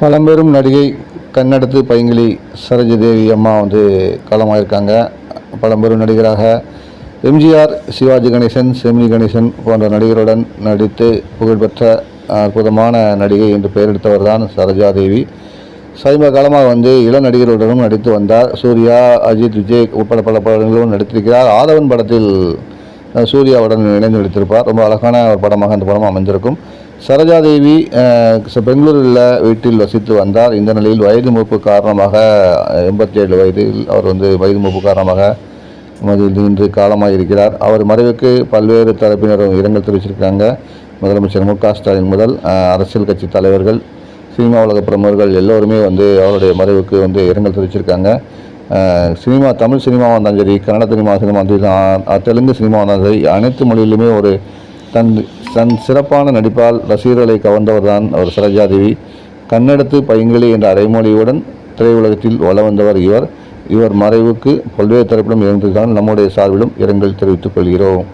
பழம்பெரும் நடிகை கன்னடத்து பைங்கிலி சரோஜதேவி அம்மா வந்து காலமாயிருக்காங்க பழம்பெரும் நடிகராக எம்ஜிஆர் சிவாஜி கணேசன் செமினி கணேசன் போன்ற நடிகருடன் நடித்து புகழ்பெற்ற அற்புதமான நடிகை என்று பெயரெடுத்தவர் தான் சரோஜாதேவி. சமீப காலமாக வந்து இள நடிகர்களுடனும் நடித்து வந்தார். சூர்யா அஜித் விஜய் உட்பட பல படங்களும் நடித்திருக்கிறார். ஆதவன் படத்தில் சூர்யாவுடன் இணைந்து நடித்திருப்பார். ரொம்ப அழகான ஒரு படமாக அந்த படம் அமைந்திருக்கும். சரோஜாதேவி ச- பெங்களூரில் வீட்டில் வசித்து வந்தார். இந்த நிலையில் வயது மூப்பு காரணமாக எண்பத்தி ஏழு வயதில் அவர் வந்து வயது மூப்பு காரணமாக மதியில் இன்று காலமாக இருக்கிறார் அவர் மறைவுக்கு பல்வேறு தரப்பினரும் இரங்கல் தெரிவிச்சிருக்காங்க முதலமைச்சர் மு க ஸ்டாலின் முதல் அரசியல் கட்சி தலைவர்கள் சினிமா உலக பிரமுகர்கள் எல்லோருமே வந்து அவருடைய மறைவுக்கு வந்து இரங்கல் தெரிவிச்சிருக்காங்க. சினிமா தமிழ் சினிமாவாக இருந்தாலும் சரி கன்னட சினிமா சினிமா இருந்தாலும் தெலுங்கு சினிமாவாக இருந்தாலும் சரி அனைத்து மொழியிலுமே ஒரு தன் தன் சிறப்பான நடிப்பால் ரசிகர்களை கவர்ந்தவர் தான் அவர் சரோஜாதேவி கண்ணெடுத்து பைங்கிளி என்ற அரைமொழியுடன் திரையுலகத்தில் வள வந்தவர் இவர். இவர் மறைவுக்கு பல்வேறு தரப்பிலும் இருந்துதான் நம்முடைய சார்பிலும் இரங்கல் தெரிவித்துக் கொள்கிறோம்.